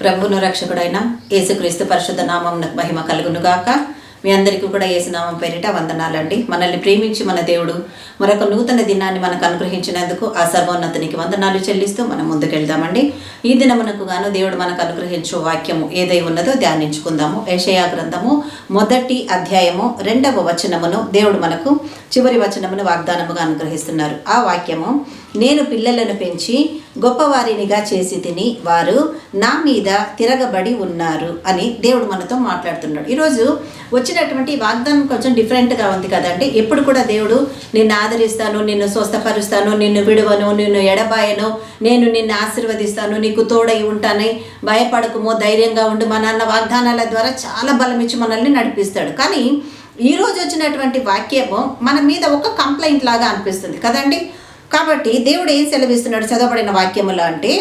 ప్రభును రక్షకుడైన యేసుక్రీస్తు పరిశుద్ధ నామం మహిమ కలుగునుగాక. మీ అందరికీ కూడా యేసునామం పేరిట వందనాలండి. మనల్ని ప్రేమించి మన దేవుడు మరొక నూతన దినాన్ని మనకు అనుగ్రహించినందుకు ఆ సర్వోన్నతునికి వందనాలు చెల్లిస్తూ మనం ముందుకెళ్దామండి. ఈ దినమునకు గాను దేవుడు మనకు అనుగ్రహించు వాక్యము ఏదై ఉన్నదో ధ్యానించుకుందాము. ఏషయా గ్రంథము మొదటి అధ్యాయము రెండవ వచనమును దేవుడు మనకు చివరి వచనమును వాగ్దానముగా అనుగ్రహిస్తున్నారు. ఆ వాక్యము నేను పిల్లలను పెంచి గొప్పవారినిగా చేసి తిని వారు నా మీద తిరగబడి ఉన్నారు అని దేవుడు మనతో మాట్లాడుతున్నాడు. ఈరోజు వచ్చినటువంటి వాగ్దానం కొంచెం డిఫరెంట్గా ఉంది కదండి. ఎప్పుడు కూడా దేవుడు నిన్ను ఆదరిస్తాను నిన్ను స్వస్థపరుస్తాను నిన్ను విడవను నిన్ను ఎడబాయను నేను నిన్ను ఆశీర్వదిస్తాను నీకు తోడై ఉంటానని భయపడకుమో ధైర్యంగా ఉండు. మా నాన్న వాగ్దానాల ద్వారా చాలా బలం ఇచ్చి మనల్ని నడిపిస్తాడు. కానీ ఈరోజు వచ్చినటువంటి వాక్యము మన మీద ఒక కంప్లైంట్ లాగా అనిపిస్తుంది. కదండి? కాబట్టి దేవుడు ఏం సెలవిస్తున్నాడు? చదవబడిన వాక్యములో అంటే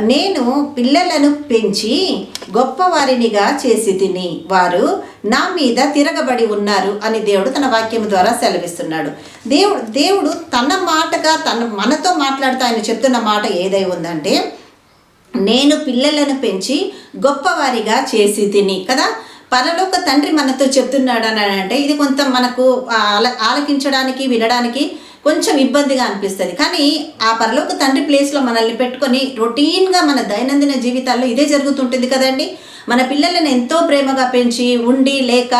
నేను పిల్లలను పెంచి గొప్పవారినిగా చేసి తిని వారు నా మీద తిరగబడి ఉన్నారు అని దేవుడు తన వాక్యం ద్వారా సెలవిస్తున్నాడు. దేవుడు దేవుడు తన మాటగా తన మనతో మాట్లాడుతూ ఆయన చెప్తున్న మాట ఏదై ఉందంటే నేను పిల్లలను పెంచి గొప్పవారిగా చేసి తిని కదా? పరలోక తండ్రి మనతో చెప్తున్నాడు అని అంటే ఇది కొంత మనకు ఆల ఆలకించడానికి వినడానికి కొంచెం ఇబ్బందిగా అనిపిస్తుంది. కానీ ఆ పరలోక తండ్రి ప్లేస్లో మనల్ని పెట్టుకొని రొటీన్గా మన దైనందిన జీవితాల్లో ఇదే జరుగుతుంటుంది కదండి. మన పిల్లలను ఎంతో ప్రేమగా పెంచి ఉండి లేక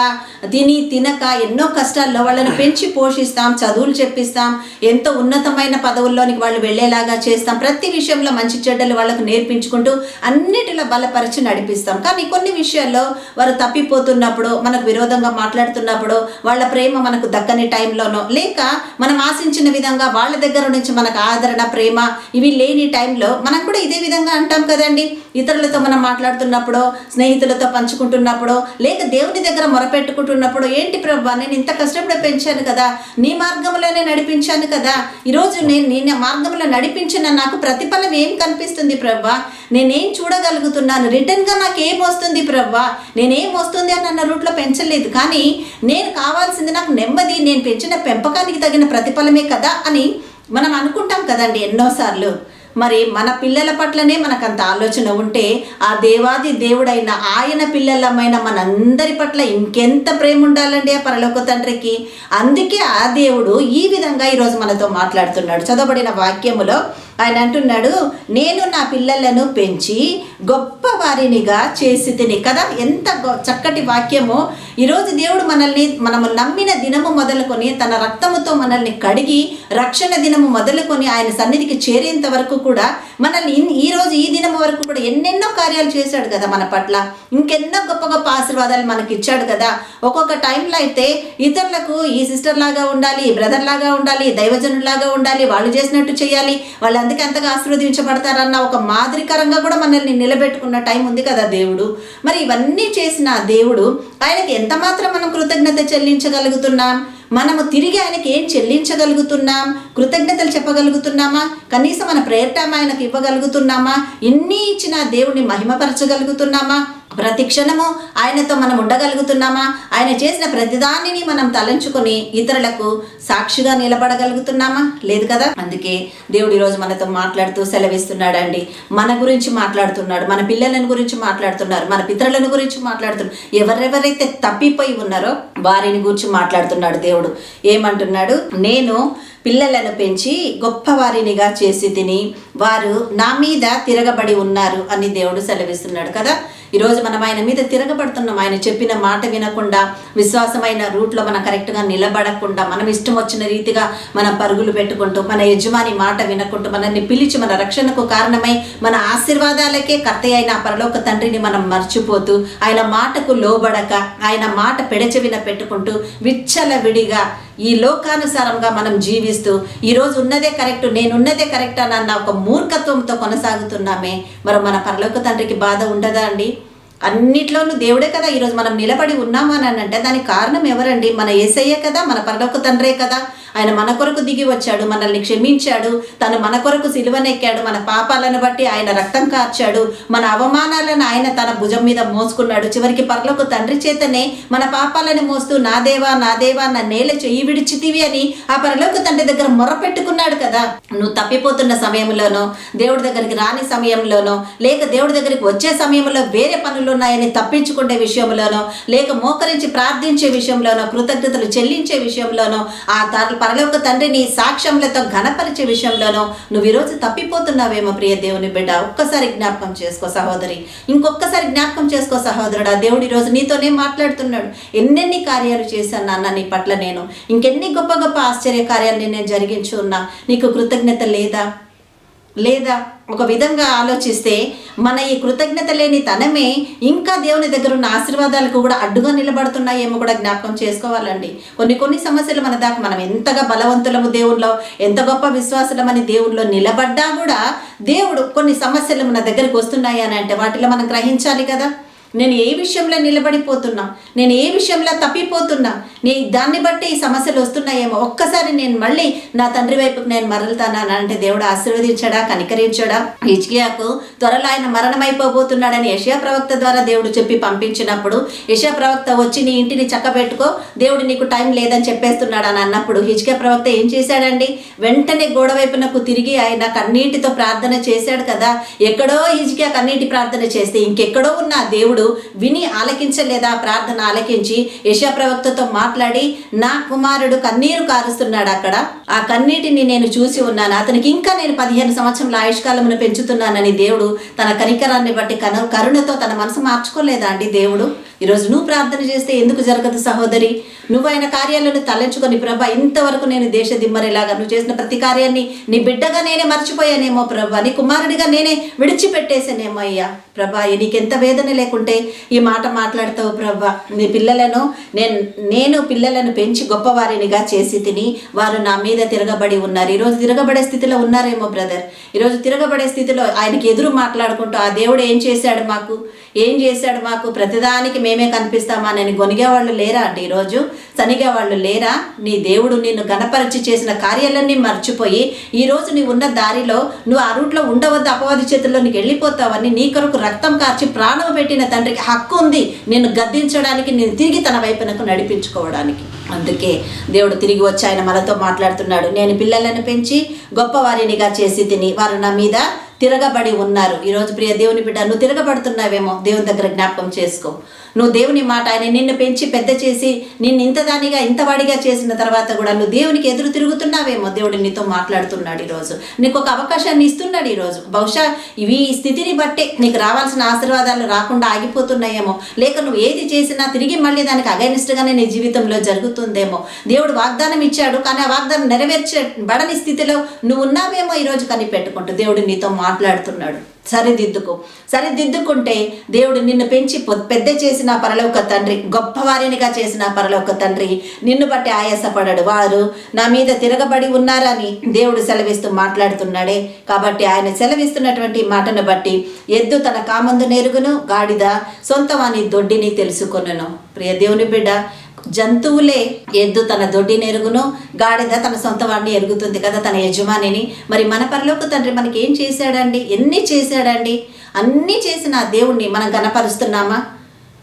తిని తినక ఎన్నో కష్టాల్లో వాళ్ళని పెంచి పోషిస్తాం చదువులు చెప్పిస్తాం ఎంతో ఉన్నతమైన పదవుల్లోనికి వాళ్ళు వెళ్ళేలాగా చేస్తాం. ప్రతి విషయంలో మంచి చెడ్డలు వాళ్ళకు నేర్పించుకుంటూ అన్నిటిలో బలపరిచి నడిపిస్తాం. కానీ కొన్ని విషయాల్లో వారు తప్పిపోతున్నప్పుడు మనకు విరోధంగా మాట్లాడుతున్నప్పుడు వాళ్ళ ప్రేమ మనకు దక్కని టైంలోనో లేక మనం ఆశించిన విధంగా వాళ్ళ దగ్గర నుంచి మనకు ఆదరణ ప్రేమ ఇవి లేని టైంలో మనం కూడా ఇదే విధంగా అంటాం కదండి. ఇతరులతో మనం మాట్లాడుతున్నప్పుడు స్నేహితులతో పంచుకుంటున్నప్పుడు లేక దేవుని దగ్గర మొరపెట్టుకుంటున్నప్పుడు ఏంటి ప్రభా నేను ఇంత కష్టపడి పెంచాను కదా నీ మార్గంలోనే నడిపించాను కదా ఈరోజు నేను నీ మార్గంలో నడిపించిన నాకు ప్రతిఫలం ఏం కనిపిస్తుంది ప్రభా? నేనేం చూడగలుగుతున్నాను? రిటర్న్గా నాకు ఏం వస్తుంది ప్రభా? నేనేం వస్తుంది అని అన్న రూట్లో పెంచలేదు కానీ నేను కావాల్సింది నాకు నెమ్మది నేను పెంచిన పెంపకానికి తగిన ప్రతిఫలమే కదా అని మనం అనుకుంటాం కదండి ఎన్నోసార్లు. మరి మన పిల్లల పట్లనే మనకంత ఆలోచన ఉంటే ఆ దేవాది దేవుడైన ఆయన పిల్లలమైన మనందరి పట్ల ఇంకెంత ప్రేమ ఉండాలండి ఆ పరలోక తండ్రికి? అందుకే ఆ దేవుడు ఈ విధంగా ఈరోజు మనతో మాట్లాడుతున్నాడు. చదవబడిన వాక్యములో ఆయన అంటున్నాడు నేను నా పిల్లలను పెంచి గొప్ప వారినిగా చేసి తిని కదా? ఎంత గొ- చక్కటి వాక్యమో. ఈరోజు దేవుడు మనల్ని మనము నమ్మిన దినము మొదలుకొని తన రక్తముతో మనల్ని కడిగి రక్షణ దినము మొదలుకొని ఆయన సన్నిధికి చేరేంత వరకు కూడా మనల్ని ఈరోజు ఈ రోజు ఈ దినము వరకు కూడా ఎన్నెన్నో కార్యాలు చేశాడు కదా మన పట్ల. ఇంకెన్నో గొప్ప గొప్ప ఆశీర్వాదాలు మనకి ఇచ్చాడు కదా. ఒక్కొక్క టైంలో అయితే ఇతరులకు ఈ సిస్టర్ లాగా ఉండాలి బ్రదర్ లాగా ఉండాలి దైవజనులాగా ఉండాలి వాళ్ళు చేసినట్టు చేయాలి వాళ్ళందరూ అందుకే అంతగా ఆశీర్వదించబడతారన్న ఒక మాదిరికరంగా కూడా మనల్ని నిలబెట్టుకున్న టైం ఉంది కదా దేవుడు. మరి ఇవన్నీ చేసిన దేవుడు ఆయనకి ఎంత మాత్రం మనం కృతజ్ఞత చెల్లించగలుగుతున్నాం? మనము తిరిగి ఆయనకి ఏం చెల్లించగలుగుతున్నాం? కృతజ్ఞతలు చెప్పగలుగుతున్నామా? కనీసం మన ప్రేరటం ఆయనకు ఇవ్వగలుగుతున్నామా? ఇన్ని ఇచ్చిన దేవుడిని మహిమపరచగలుగుతున్నామా? ప్రతి క్షణము ఆయనతో మనం ఉండగలుగుతున్నామా? ఆయన చేసిన ప్రతిదానిని మనం తలంచుకొని ఇతరులకు సాక్షిగా నిలబడగలుగుతున్నామా? లేదు కదా? అందుకే దేవుడు ఈరోజు మనతో మాట్లాడుతూ సెలవిస్తున్నాడండి. మన గురించి మాట్లాడుతున్నాడు మన పిల్లలను గురించి మాట్లాడుతున్నారు మన పితరులను గురించి మాట్లాడుతున్నారు ఎవరెవరైతే తప్పిపోయి ఉన్నారో వారిని గురించి మాట్లాడుతున్నాడు దేవుడు. ఏమంటున్నాడు? నేను పిల్లలను పెంచి గొప్పవారినిగా చేసి తిని వారు నా మీద తిరగబడి ఉన్నారు అని దేవుడు సెలవిస్తున్నాడు కదా? ఈరోజు మనం ఆయన మీద తిరగబడుతున్నాం. ఆయన చెప్పిన మాట వినకుండా విశ్వాసమైన రూట్లో మనం కరెక్ట్గా నిలబడకుండా మనం ఇష్టం వచ్చిన రీతిగా మనం పరుగులు పెట్టుకుంటూ మన యజమాని మాట వినకుంటూ మనల్ని పిలిచి మన రక్షణకు కారణమై మన ఆశీర్వాదాలకే కర్త అయిన ఆ పరలోక తండ్రిని మనం మర్చిపోతూ ఆయన మాటకు లోబడక ఆయన మాట పెడచెవిన పెట్టుకుంటూ విచ్చల విడిగా ఈ లోకానుసారంగా మనం జీవిస్తూ ఈరోజు ఉన్నదే కరెక్ట్ నేనున్నదే కరెక్ట్ అని అన్న ఒక మూర్ఖత్వంతో కొనసాగుతున్నామే. మరి మన పరలోక తండ్రికి బాధ ఉండదా అండి? అన్నిట్లోనూ దేవుడే కదా ఈరోజు మనం నిలబడి ఉన్నామా అని అంటే దానికి కారణం ఎవరండి? మన ఏసయ్యే కదా? మన పరలోక తండ్రే కదా? ఆయన మన కొరకు దిగి వచ్చాడు మనల్ని క్షమించాడు తను మన కొరకు సిలువనెక్కాడు మన పాపాలను బట్టి ఆయన రక్తం కార్చాడు మన అవమానాలను ఆయన తన భుజం మీద మోసుకున్నాడు. చివరికి పర్లకు తండ్రి చేతనే మన పాపాలను మోస్తూ నా దేవా నా దేవా నా నేల చెయ్యి విడిచితివి అని ఆ పరలోక తండ్రి దగ్గర మొర పెట్టుకున్నాడు కదా. నువ్వు తప్పిపోతున్న సమయంలోనో దేవుడి దగ్గరికి రాని సమయంలోనో లేక దేవుడి దగ్గరికి వచ్చే సమయంలో వేరే పనులు ఉన్నాయని తప్పించుకునే విషయంలోనో లేక మోకరించి ప్రార్థించే విషయంలోనో కృతజ్ఞతలు చెల్లించే విషయంలోనో ఆ తర- పరలోక తండ్రిని సాక్ష్యములతో ఘనపరిచే విషయంలోనో నువ్వు ఈరోజు తప్పిపోతున్నావేమో ప్రియ దేవుని బిడ్డ. ఒక్కసారి జ్ఞాపకం చేసుకో సహోదరి. ఇంకొక్కసారి జ్ఞాపకం చేసుకో సహోదరుడా. దేవుడు ఈరోజు నీతోనే మాట్లాడుతున్నాడు. ఎన్నెన్ని కార్యాలు చేశాను నాన్న నీ పట్ల నేను. ఇంకెన్ని గొప్ప గొప్ప ఆశ్చర్య కార్యాలు నేను జరిగించు ఉన్నా నీకు కృతజ్ఞత లేదా? లేదా ఒక విధంగా ఆలోచిస్తే మన ఈ కృతజ్ఞత లేని తనమే ఇంకా దేవుని దగ్గర ఉన్న ఆశీర్వాదాలకు కూడా అడ్డుగా నిలబడుతున్నాయేమో కూడా జ్ఞాపకం చేసుకోవాలండి. కొన్ని కొన్ని సమస్యలు మన దాకా మనం ఎంతగా బలవంతులము దేవుల్లో ఎంత గొప్ప విశ్వాసులమని దేవుల్లో నిలబడ్డా కూడా దేవుడు కొన్ని సమస్యలు మన దగ్గరికి వస్తున్నాయి అని అంటే వాటిలో మనం గ్రహించాలి కదా. నేను ఏ విషయంలో నిలబడిపోతున్నా? నేను ఏ విషయంలో తప్పిపోతున్నా? నీ దాన్ని బట్టి ఈ సమస్యలు వస్తున్నాయేమో. ఒక్కసారి నేను మళ్ళీ నా తండ్రి వైపుకు నేను మరలుతానా అంటే దేవుడు ఆశీర్వదించడా కనికరించడా? హిజ్కియాకు త్వరలో ఆయన మరణమైపోబోతున్నాడని యషయా ప్రవక్త ద్వారా దేవుడు చెప్పి పంపించినప్పుడు యషయా ప్రవక్త వచ్చి నీ ఇంటిని చక్కబెట్టుకో దేవుడు నీకు టైం లేదని చెప్పేస్తున్నాడు అని అన్నప్పుడు హిజ్కియా ప్రవక్త ఏం చేశాడండి? వెంటనే గోడ వైపునకు తిరిగి ఆయన కన్నీటితో ప్రార్థన చేశాడు కదా. ఎక్కడో హిజ్కియా కన్నీటి ప్రార్థన చేస్తే ఇంకెక్కడో ఉన్న దేవుడు దేవుడు విని ఆలకించలేదా? ప్రార్థన ఆలకించి యశా ప్రవక్తతో మాట్లాడి నా కుమారుడు కన్నీరు కారుస్తున్నాడు అక్కడ. ఆ కన్నీటిని నేను చూసి ఉన్నాను. అతనికి ఇంకా నేను పదిహేను సంవత్సరాల ఆయుష్కాలమును పెంచుతున్నానని దేవుడు తన కనికరాన్ని బట్టి కను కరుణతో తన మనసు మార్చుకోలేదా అండి దేవుడు? ఈరోజు నువ్వు ప్రార్థన చేస్తే ఎందుకు జరగదు సహోదరి? నువ్వు ఆయన కార్యాలను తలంచుకొని ప్రభా ఇంతవరకు నేను దేశ దిమ్మరేలాగా నువ్వు చేసిన ప్రతి కార్యాన్ని నీ బిడ్డగా నేనే మర్చిపోయానేమో ప్రభా. నీ కుమారుడిగా నేనే విడిచిపెట్టేసానేమో అయ్యా. ప్రభా నీకెంత వేదన లేకుంటే ఈ మాట మాట్లాడతావు ప్రభా. నీ పిల్లలను నేను నేను పిల్లలను పెంచి గొప్పవారినిగా చేసి తిని వారు నా మీద తిరగబడి ఉన్నారు. ఈరోజు తిరగబడే స్థితిలో ఉన్నారేమో బ్రదర్. ఈరోజు తిరగబడే స్థితిలో ఆయనకి ఎదురు మాట్లాడుకుంటూ ఆ దేవుడు ఏం చేశాడు మాకు? ఏం చేశాడు మాకు? ప్రతిదానికి మేమే కనిపిస్తామా? అని గొనిగే వాళ్ళు లేరా అంటే ఈరోజు? సనిగే వాళ్ళు లేరా? నీ దేవుడు నిన్ను గణపరిచి చేసిన కార్యాలన్నీ మర్చిపోయి ఈ రోజు నీవు ఉన్న దారిలో నువ్వు ఆ రూట్లో ఉండవద్దు అపవాది చేతుల్లో నీకు వెళ్ళిపోతావని నీ కొరకు రక్తం కార్చి ప్రాణం పెట్టిన తండ్రికి హక్కు ఉంది నిన్ను గద్దించడానికి నేను తిరిగి తన వైపునకు నడిపించుకోవడానికి. అందుకే దేవుడు తిరిగి వచ్చి ఆయన మనతో మాట్లాడుతున్నాడు. నేను పిల్లలను పెంచి గొప్పవారినిగా చేసి తిని వారు నా మీద తిరగబడి ఉన్నారు. ఈరోజు ప్రియ దేవుని బిడ్డ నువ్వు తిరగబడుతున్నావేమో? దేవుని దగ్గర జ్ఞాపకం చేసుకో. నువ్వు దేవుని మాట ఆయన నిన్ను పెంచి పెద్ద చేసి నిన్ను ఇంత దానిగా ఇంత వాడిగా చేసిన తర్వాత కూడా నువ్వు దేవునికి ఎదురు తిరుగుతున్నావేమో? దేవుడు నీతో మాట్లాడుతున్నాడు ఈరోజు నీకు ఒక అవకాశాన్ని ఇస్తున్నాడు ఈరోజు బహుశా ఇవి ఈ స్థితిని బట్టే నీకు రావాల్సిన ఆశీర్వాదాలు రాకుండా ఆగిపోతున్నాయేమో? లేక నువ్వు ఏది చేసినా తిరిగి మళ్ళీ దానికి అగైనిస్ట్గానే నీ జీవితంలో జరుగుతుందేమో? దేవుడు వాగ్దానం ఇచ్చాడు కానీ ఆ వాగ్దానం నెరవేర్చబడని స్థితిలో నువ్వు ఉన్నావేమో ఈరోజు కనిపెట్టుకుంటూ దేవుడు నీతో మాట్లాడుతున్నాడు. సరిదిద్దుకో. సరిదిద్దుకుంటే దేవుడు నిన్ను పెంచి పెద్ద చేసిన పరలోక తండ్రి గొప్పవారినిగా చేసిన పరలోక తండ్రి నిన్ను బట్టి ఆయాసపడాడు. వారు నా మీద తిరగబడి ఉన్నారని దేవుడు సెలవిస్తూ మాట్లాడుతున్నాడే. కాబట్టి ఆయన సెలవిస్తున్నటువంటి మాటను బట్టి ఎద్దు తన కామందు నెరుగును గాడిద సొంతవాని దొడ్డిని తెలుసుకొనును. ప్రియ దేవుని బిడ్డ జంతువులే ఎద్దు తన దొడ్డిని ఎరుగును గాడిద తన సొంత వాడిని ఎరుగుతుంది కదా తన యజమానిని. మరి మన పరలోక తండ్రి మనకి ఏం చేశాడండి? ఎన్ని చేశాడండి? అన్నీ చేసిన ఆ దేవుణ్ణి మనం గనపరుస్తున్నామా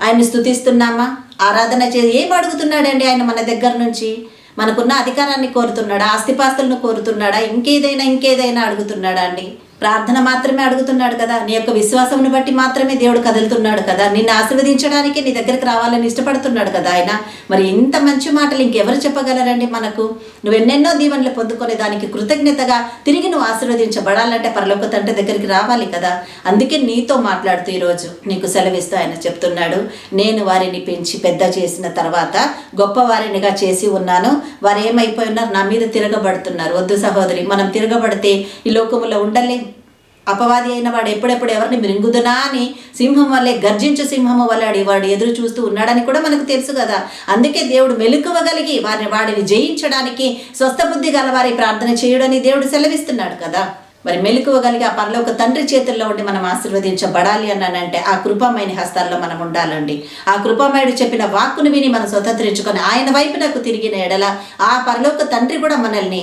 ఆయన్ని స్తుతిస్తున్నామా? ఆరాధన చే ఏం అడుగుతున్నాడండి ఆయన మన దగ్గర నుంచి? మనకున్న అధికారాన్ని కోరుతున్నాడా? ఆస్తిపాస్తులను కోరుతున్నాడా? ఇంకేదైనా ఇంకేదైనా అడుగుతున్నాడా అండి? ప్రార్థన మాత్రమే అడుగుతున్నాడు కదా. నీ యొక్క విశ్వాసమును బట్టి మాత్రమే దేవుడు కదులుతున్నాడు కదా. నిన్ను ఆశీర్వదించడానికి నీ దగ్గరికి రావాలని ఇష్టపడుతున్నాడు కదా ఆయన. మరి ఇంత మంచి మాటలు ఇంకెవరు చెప్పగలరండి మనకు? నువ్వు ఎన్నెన్నో దీవెనలు పొందుకునే దానికి కృతజ్ఞతగా తిరిగి నువ్వు ఆశీర్వదించబడాలంటే పరలోక తండ్రి దగ్గరికి రావాలి కదా. అందుకే నీతో మాట్లాడుతూ ఈరోజు నీకు సెలవిస్తూ ఆయన చెప్తున్నాడు. నేను వారిని పెంచి పెద్ద చేసిన తర్వాత గొప్ప వారినిగా చేసి ఉన్నాను. వారు ఏమైపోయి ఉన్నారు? నా మీద తిరగబడుతున్నారు. వద్దు సహోదరి మనం తిరగబడితే ఈ లోకములో ఉండలేం. అపవాది అయిన వాడు ఎప్పుడెప్పుడు ఎవరిని మృంగుదునా అని సింహం వల్లే గర్జించు సింహము వల్లాడి వాడు ఎదురు చూస్తూ ఉన్నాడని కూడా మనకు తెలుసు కదా. అందుకే దేవుడు మెలుకువగలిగి వారిని వాడిని జయించడానికి స్వస్థబుద్ధి గలవారి ప్రార్థన చేయడని దేవుడు సెలవిస్తున్నాడు కదా. మరి మెలకువగలిగి ఆ పరలోక తండ్రి చేతుల్లో ఉండి మనం ఆశీర్వదించబడాలి అన్నానంటే ఆ కృపామైన హస్తాల్లో మనం ఉండాలండి. ఆ కృపామయుడు చెప్పిన వాక్కును విని మనం స్వతంత్రించుకొని ఆయన వైపునకు తిరిగిన ఎడల ఆ పరలోక తండ్రి కూడా మనల్ని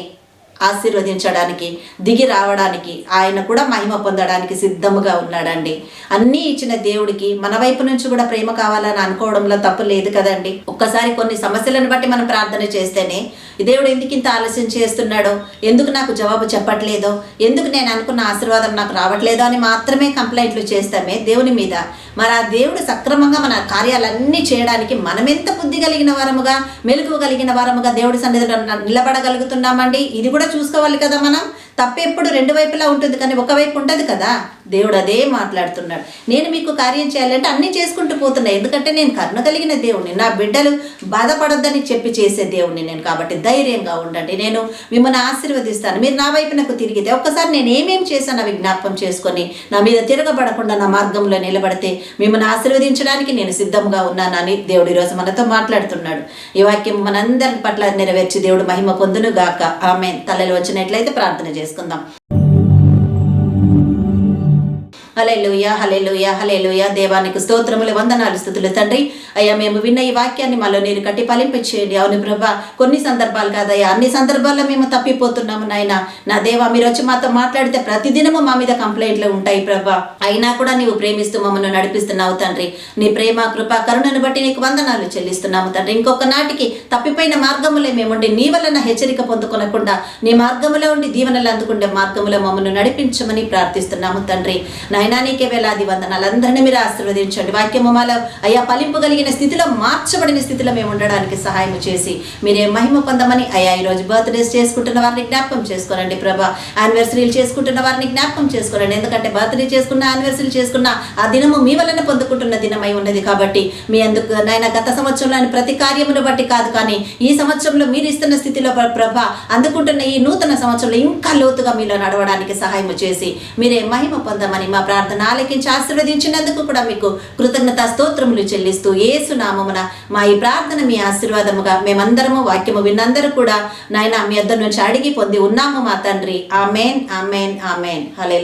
ఆశీర్వదించడానికి దిగి రావడానికి ఆయన కూడా మహిమ పొందడానికి సిద్ధముగా ఉన్నాడండి. అన్నీ ఇచ్చిన దేవుడికి మన వైపు నుంచి కూడా ప్రేమ కావాలని అనుకోవడంలో తప్పు లేదు కదండి. ఒక్కసారి కొన్ని సమస్యలను బట్టి మనం ప్రార్థన చేస్తేనే దేవుడు ఎందుకు ఇంత ఆలస్యం చేస్తున్నాడో? ఎందుకు నాకు జవాబు చెప్పట్లేదో? ఎందుకు నేను అనుకున్న ఆశీర్వాదం నాకు రావట్లేదో అని మాత్రమే కంప్లైంట్లు చేస్తామే దేవుని మీద. మరి ఆ దేవుడు సక్రమంగా మన కార్యాలన్నీ చేయడానికి మనమెంత బుద్ధి కలిగిన వారముగా మెలకు కలిగిన వారముగా దేవుడి సన్నిధిలో నిలబడగలుగుతున్నామండి? ఇది కూడా చూసుకోవాలి కదా మనం? తప్పెప్పుడు రెండు వైపులా ఉంటుంది కానీ ఒకవైపు ఉండదు కదా? దేవుడు అదే మాట్లాడుతున్నాడు. నేను మీకు కార్యం చేయాలంటే అన్నీ చేసుకుంటూ పోతున్నా. ఎందుకంటే నేను కరుణ కలిగిన దేవుడిని నా బిడ్డలు బాధపడొద్దని చెప్పి చేసే దేవుడిని నేను. కాబట్టి ధైర్యంగా ఉండండి. నేను మిమ్మల్ని ఆశీర్వదిస్తాను. మీరు నా వైపు నాకు తిరిగితే ఒక్కసారి నేను ఏమేం చేశాను అవి జ్ఞాపకం చేసుకొని నా మీద తిరగబడకుండా నా మార్గంలో నిలబడితే మిమ్మల్ని ఆశీర్వదించడానికి నేను సిద్ధంగా ఉన్నానని దేవుడు ఈరోజు మనతో మాట్లాడుతున్నాడు. ఈ వాక్యం మనందరి పట్ల నెరవేర్చి దేవుడు మహిమ పొందును గాక ఆమె తలలు వచ్చినట్లయితే ప్రార్థన చేసుకుందాం. హలేలుయ హలేలుయ హలేలుయ దేవానికి స్తోత్రములు వందనాలు స్థుతులు తండ్రి. అయ్యా మేము విన్న ఈ వాక్యాన్ని మాలో నీరు కట్టి ఫలింపించేయండి అవును ప్రభా కొన్ని సందర్భాలు కాదయ్యా. అన్ని సందర్భాల్లో మేము తప్పిపోతున్నాము నాయన. నా దేవా మీరు వచ్చి మాతో మాట్లాడితే ప్రతిదినము మా మీద కంప్లైంట్లు ఉంటాయి ప్రభా. అయినా కూడా నీవు ప్రేమిస్తూ మమ్మల్ని నడిపిస్తున్నావు తండ్రి. నీ ప్రేమ కృప కరుణను బట్టి నీకు వందనాలు చెల్లిస్తున్నాము తండ్రి. ఇంకొక నాటికి తప్పిపోయిన మార్గములే మేముండి నీ వలన హెచ్చరిక పొందుకొనకుండా నీ మార్గములో ఉండి దీవెనలు అందుకుండే మార్గములో మమ్మల్ని నడిపించమని ప్రార్థిస్తున్నాము తండ్రి. నాయన నీకే వేలాది వందనాలందరినీ మీరు ఆశీర్వదించండి. వాక్యము మాలో అయ్యా పలింపు కలిగిన స్థితిలో మార్చబడిన స్థితిలో మేము ఉండడానికి సహాయం చేసి మీరే మహిమ పొందమని అయ్యా ఈరోజు బర్త్డేస్ చేసుకుంటున్న వారిని జ్ఞాపకం చేసుకోనండి ప్రభా. యానివర్సరీలు చేసుకుంటున్న వారిని జ్ఞాపకం చేసుకోనండి. ఎందుకంటే బర్త్డే చేసుకున్న యానివర్సరీలు చేసుకున్న ఆ దినము మీ వలన పొందుకుంటున్న దినమై ఉన్నది కాబట్టి మీ అందుకు నాయన గత సంవత్సరంలోని ప్రతి కార్యమును బట్టి కాదు కానీ ఈ సంవత్సరంలో మీరు ఇస్తున్న స్థితిలో ప్రభ అందుకుంటున్న ఈ నూతన సంవత్సరంలో ఇంకా లోతుగా మీలో నడవడానికి సహాయం చేసి మీరే మహిమ పొందమని మా ప్రార్థన ఆలకించి ఆశీర్వదించినందుకు కూడా మీకు కృతజ్ఞత స్తోత్రములు చెల్లిస్తూ ఏసు నామమున మా ఈ ప్రార్థన మీ ఆశీర్వాదముగా మేమందరము వాక్యము విన్నందరూ కూడా నాయన మీ అద్దరు నుంచి అడిగి పొంది ఉన్నాము మా తండ్రి. Amen amen amen. హలే